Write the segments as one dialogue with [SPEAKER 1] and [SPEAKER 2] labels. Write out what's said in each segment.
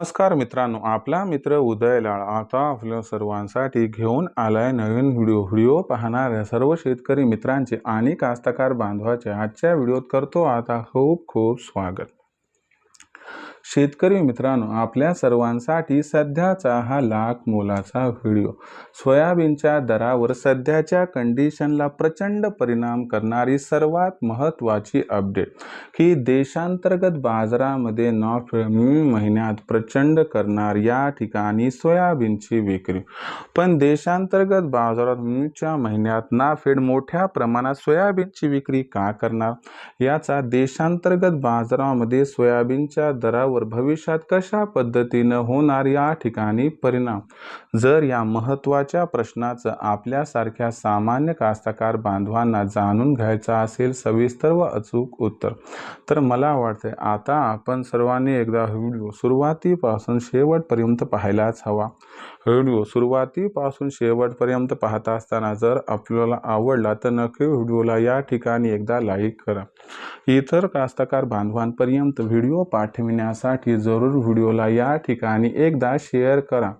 [SPEAKER 1] नमस्कार मित्रांनो आपला मित्र उदय लाळ आता आपल्या सर्वांसाठी घेऊन आलाय नवीन व्हिडिओ. व्हिडिओ पाहणाऱ्या सर्व शेतकरी मित्रांचे आणि कास्तकार बांधवाचे आजच्या व्हिडिओत करतो आता खूप खूप स्वागत. शेतकरी मित्रांनो आपल्या सर्वांसाठी सध्याचा हा लाख मोलाचा व्हिडिओ. सोयाबीनच्या दरावर सध्याच्या कंडिशनला प्रचंड परिणाम करणारी सर्वात महत्त्वाची अपडेट की देशांतर्गत बाजारामध्ये नॉफ महिन्यात प्रचंड करणार या ठिकाणी सोयाबीनची विक्री. पण देशांतर्गत बाजारात मेच्या महिन्यात नाफेड मोठ्या प्रमाणात सोयाबीनची विक्री का करणार? याचा देशांतर्गत बाजारामध्ये सोयाबीनच्या दरावर भविष्यात कशा पद्धतीनं होणार या ठिकाणी परिणाम? जर या महत्त्वाच्या प्रश्नाचं आपल्यासारख्या सामान्य कास्तकार बांधवांना जाणून घ्यायचं असेल सविस्तर व अचूक उत्तर तर मला वाटतंय आता आपण सर्वांनी एकदा व्हिडिओ सुरुवातीपासून शेवटपर्यंत पाहायलाच हवा. व्हिडिओ सुरुवातीपासून शेवटपर्यंत पाहत असताना जर आपल्याला आवडला तर नक्की व्हिडिओला या ठिकाणी एकदा लाईक करा. इतर कास्तकार बांधवांपर्यंत व्हिडिओ पाठविण्यासाठी जरूर व्हिडिओला या ठिकाणी एकदा शेअर करा.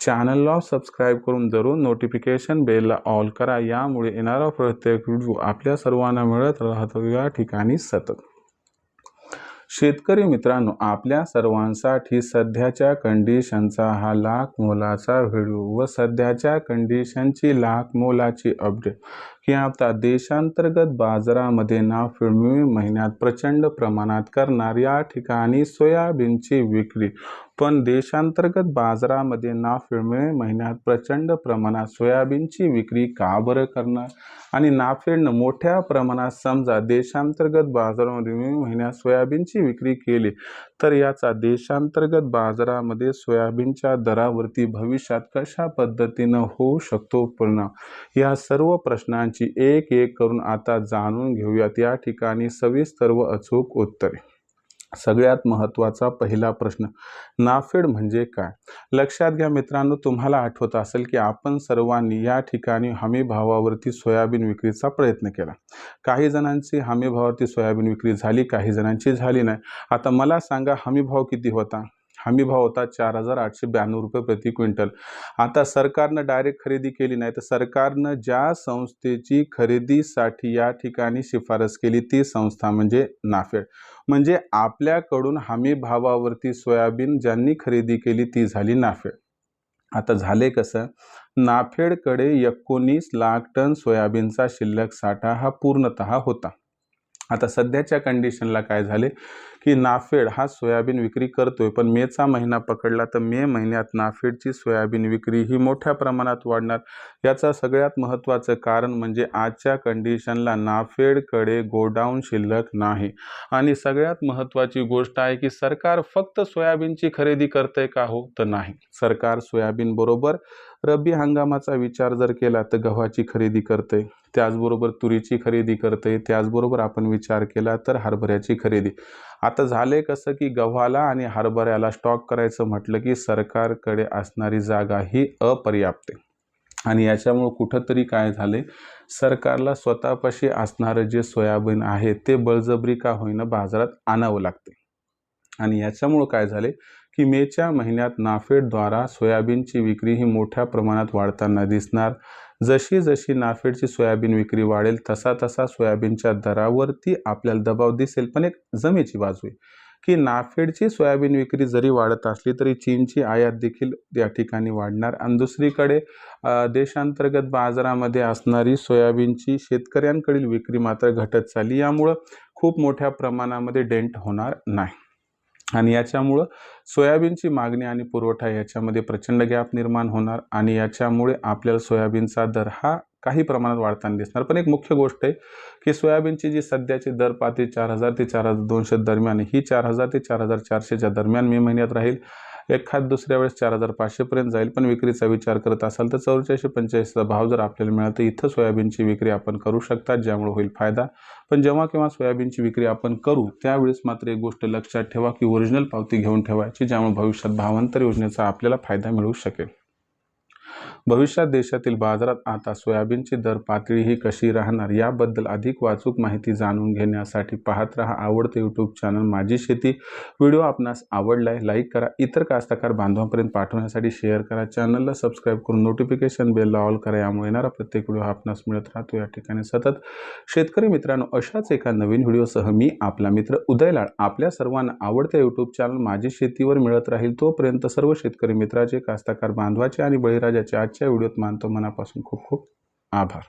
[SPEAKER 1] चॅनलला सबस्क्राईब करून जरूर नोटिफिकेशन बेलला ऑल करा. यामुळे येणारा प्रत्येक व्हिडिओ आपल्या सर्वांना मिळत राहतो. या ठिकाणी सतत. शेतकरी मित्रांनो आपल्या सर्वांसाठी सध्याच्या कंडिशनचा हा लाख मोलाचा व्हिडिओ व सध्याच्या कंडिशनची लाख मोलाची अपडेट की आता देशांतर्गत बाजारामध्ये ना फेब्रुवारी महिन्यात प्रचंड प्रमाणात करणार या ठिकाणी सोयाबीनची विक्री. पण देशांतर्गत बाजारामध्ये ना फेब्रुवारी महिन्यात प्रचंड प्रमाणात सोयाबीनची विक्री का बरं करणार? आणि नाफेडनं मोठ्या प्रमाणात समजा देशांतर्गत बाजारामध्ये मे महिन्यात सोयाबीनची विक्री केली तर याचा देशांतर्गत बाजारामध्ये सोयाबीनच्या दरावरती भविष्यात कशा पद्धतीनं होऊ शकतो परिणाम? या सर्व प्रश्नांची एक एक करून आता जाणून घेऊयात या ठिकाणी सविस्तर व अचूक उत्तरे. सगळ्यात महत्त्वाचा पहिला प्रश्न नाफेड म्हणजे काय? लक्षात घ्या मित्रांनो तुम्हाला आठवत असेल की आपण सर्वांनी या ठिकाणी हमी भावावरती सोयाबीन विक्रीचा प्रयत्न केला. काही जणांची हमी भावावरती सोयाबीन विक्री झाली काही जणांची झाली नाही. आता मला सांगा हमी भाव किती होता? हमी भाव होता चार हजार आठशे ब्याण्णव रुपये प्रति क्विंटल. आता सरकारनं डायरेक्ट खरेदी केली नाही तर सरकारनं ज्या संस्थेची खरेदीसाठी या ठिकाणी शिफारस केली ती संस्था म्हणजे नाफेड. म्हणजे आपल्याकडून हमी भावावरती सोयाबीन ज्यांनी खरेदी केली ती झाली नाफेड. आता झाले कसं? नाफेडकडे एकोणीस लाख टन सोयाबीनचा शिल्लक साठा हा पूर्णतः होता. आता सध्याच्या कंडिशनला काय झाले? की नाफेड हा सोयाबीन विक्री करतोय पण मेचा महिना पकडला तर मे महिन्यात नाफेडची सोयाबीन विक्री ही मोठ्या प्रमाणात वाढणार. याचा सगळ्यात महत्त्वाचं कारण म्हणजे आजच्या कंडिशनला नाफेडकडे गोडाऊन शिल्लक नाही. आणि सगळ्यात महत्त्वाची गोष्ट आहे की सरकार फक्त सोयाबीनची खरेदी करतंय का हो तर नाही. सरकार सोयाबीन बरोबर रब्बी हंगामाचा विचार जर केला तर गव्हाची खरेदी करते त्याचबरोबर तुरीची खरेदी करते त्याचबरोबर आपण विचार केला तर हरभऱ्याची खरेदी. आता झाले कसं की गव्हाला आणि हरभऱ्याला स्टॉक करायचं म्हटलं की सरकारकडे असणारी जागा ही अपर्याप्त आहे. आणि याच्यामुळं कुठंतरी काय झाले सरकारला स्वतःपाशी असणारं जे सोयाबीन आहे ते बळजबरी का होईना बाजारात आणावं लागते आणि याच्यामुळं काय झाले की मेच्या महिन्यात नाफेडद्वारा सोयाबीनची विक्री ही मोठ्या प्रमाणात वाढताना दिसणार. जशी जशी नाफेडची सोयाबीन विक्री वाढेल तसा तसा सोयाबीनच्या दरावरती आपल्याला दबाव दिसेल. पण एक जमेची बाजू आहे की नाफेडची सोयाबीन विक्री जरी वाढत असली तरी चीनची आयात देखील या ठिकाणी वाढणार. आणि दुसरीकडे देशांतर्गत बाजारामध्ये असणारी सोयाबीनची शेतकऱ्यांकडील विक्री मात्र घटत चालली. यामुळं खूप मोठ्या प्रमाणामध्ये डेंट होणार नाही. आणि याच्यामुळं सोयाबीनची मागणी आणि पुरवठा याच्यामध्ये प्रचंड गॅप निर्माण होणार आणि याच्यामुळे आपल्याला सोयाबीनचा दर हा काही प्रमाणात वाढताना दिसणार. पण एक मुख्य गोष्ट आहे की सोयाबीनची जी सध्याची दर पाहते चार हजार ते चार हजार दोनशे दरम्यान ही चार हजार ते चार हजार चारशेच्या दरम्यान मे महिन्यात राहील. एखाद दुसऱ्या वेळेस चार हजार पाचशेपर्यंत जाईल पण विक्रीचा विचार करत असाल तर चौऱ्याऐंशी पंचेचाळीसचा भाव जर आपल्याला मिळाला तर इथं सोयाबीनची विक्री आपण करू शकतात ज्यामुळे होईल फायदा. पण जेव्हा केव्हा सोयाबीनची विक्री आपण करू त्यावेळेस मात्र एक गोष्ट लक्षात ठेवा की ओरिजिनल पावती घेऊन ठेवायची ज्यामुळे भविष्यात भावांतर योजनेचा आपल्याला फायदा मिळू शकेल. भविष्यात देशातील बाजारात आता सोयाबीनची दर पातळी ही कशी राहणार याबद्दल अधिक वाचूक माहिती जाणून घेण्यासाठी पाहत रहा आवडते यूट्यूब चॅनल माझी शेती. व्हिडिओ आपणास आवडलाय लाईक करा. इतर कास्तकार बांधवांपर्यंत पाठवण्यासाठी शेअर करा. चॅनलला सबस्क्राईब करून नोटिफिकेशन बेलला ऑल करा. यामुळे येणारा प्रत्येक व्हिडिओ आपणास मिळत राहतो. या ठिकाणी सतत शेतकरी मित्रांनो अशाच एका नवीन व्हिडिओसह मी आपला मित्र उदयलाड आपल्या सर्वांना आवडत्या यूट्यूब चॅनल माझी शेतीवर मिळत राहील तोपर्यंत सर्व शेतकरी मित्राचे कास्तकार बांधवाचे आणि बळीराजाचे आजच्या व्हिडिओत मानतो. मनापासून खूप खूप आभार.